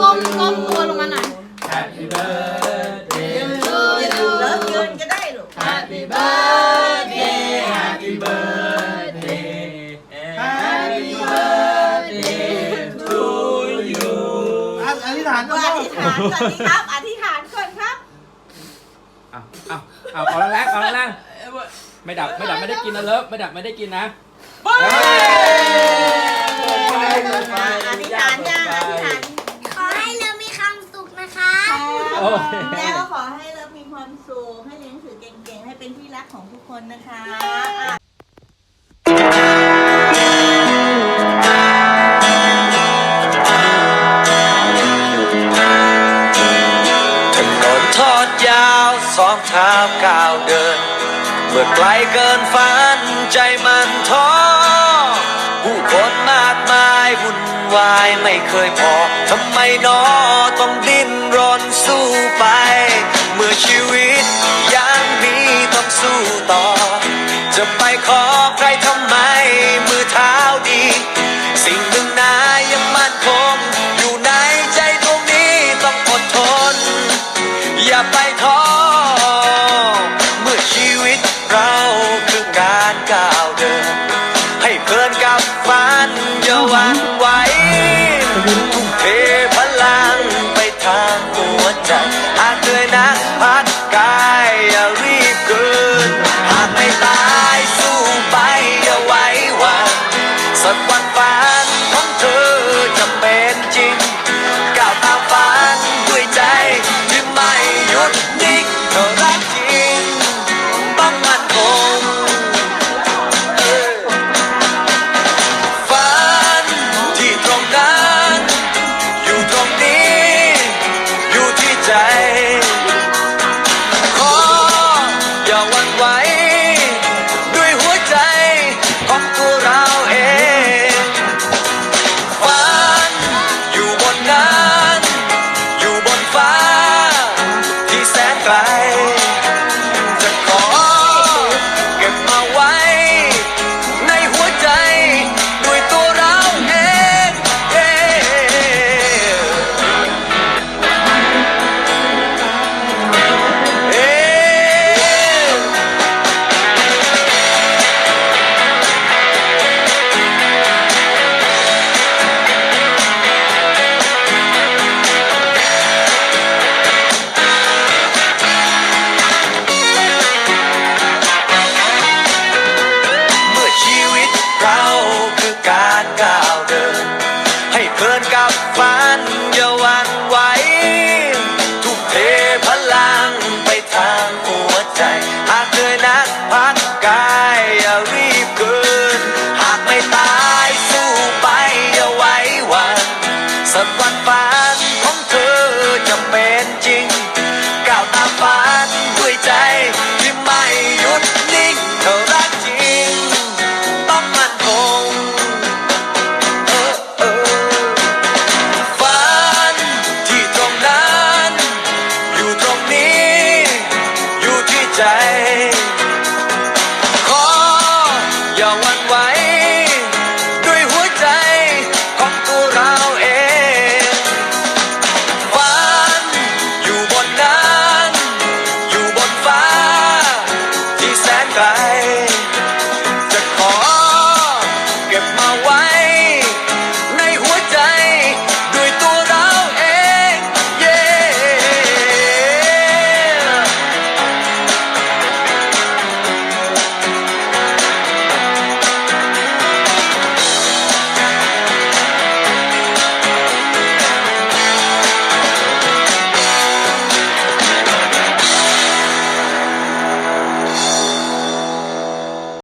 ก้มก้มตัวลงมาหน่อย Happy birthday ดูดูเลิฟยืนก็ได้ลูก Happy birthday Happy birthday Happy birthday to you อะอธิษฐานอก่อนธิษฐานก่อนดีครับ อธิษฐานก่อนครับ เอาเอาเอาเอาแรงๆเอาแรงๆไม่ดับไม่ดับไม่ได้กินนะเลิฟไม่ดับไม่ได้กินนะ อธิษฐานยังอธิษฐาน ขอให้เรามีความสุขนะคะ โอ้ยแล้วก็ขอให้เลิฟมีความสุขให้เรียนหนังสือเก่งๆ ให้เป็นที่รักของทุกคนนะคะอะถนนทอดยาวสองเท้าก้าวเดิน เมื่อไกลเกินฝันใจมันท้อผู้คนมากมายวุ่นวายไม่เคยพอทำไมนอต้องดิ้ ไปขอใครทำไม มือเท้าดี สิ่งหนึ่งนายังมั่นคงอยู่ในใจตรงนี้ต้องอดทน อย่าไปท้อเมื่อชีวิตเรา ใจ